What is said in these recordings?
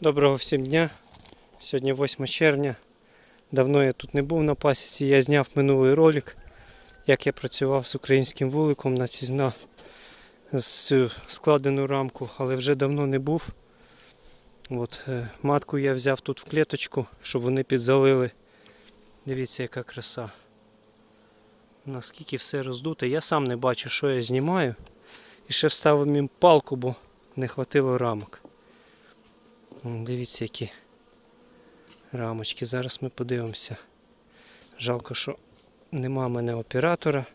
Доброго всім дня. Сьогодні 8 червня. Давно я тут не був на пасіці. Я зняв минулий ролик, як я працював з українським вуликом на ці на з складену рамку, але вже давно не був. От, е, матку я взяв тут в клеточку, щоб вони підзалили. Дивіться, яка краса. Наскільки все роздуто. Я сам не бачу, що я знімаю. І ще вставив їм палку, бо не хватило рамок. Дивіться, які рамочки. Зараз ми подивимося. Жалко, що нема мене оператора.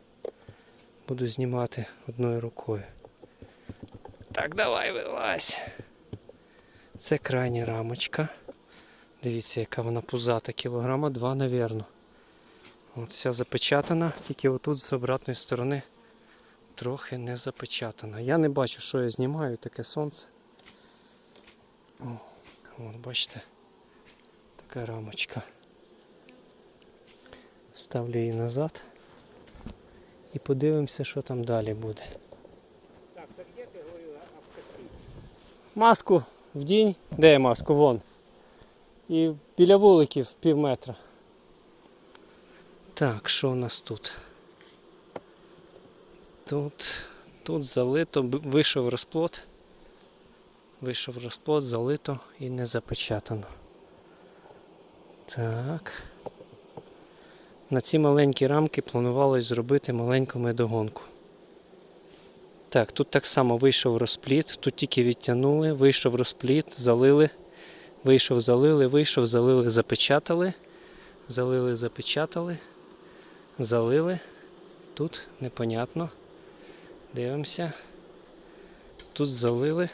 Буду знімати одною рукою. Так, давай вилазь. Це крайня рамочка. Дивіться, яка вона пузата, кілограма два, навірно. От вся запечатана, тільки отут з обратної сторони трохи не запечатана. Я не бачу, що я знімаю, таке сонце. От бачите, така рамочка. Ставлю її назад і подивимося, що там далі буде. Так, так где ты говорил о о? Маску в день. Де я маску? Вон. І біля вуликів пів метра. Так, що у нас тут? Тут, тут залито, вийшов розплод. Вийшов розплод, залито і не запечатано. Так. На ці маленькі рамки планувалось зробити маленьку медогонку. Так, тут так само вийшов розпліт, тут тільки відтягнули, вийшов розпліт, залили, вийшов, залили, вийшов, залили, запечатали, залили, запечатали, залили. Тут непонятно. Дивимося. Тут залили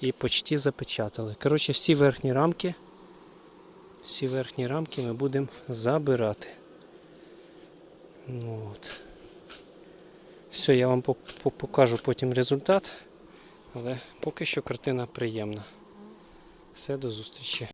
і почти запечатали. Коротше, всі верхні рамки, всі верхні рамки ми будемо забирати. От. Все, я вам пок- пок- покажу потім результат, але поки що картина приємна. Все, до зустрічі.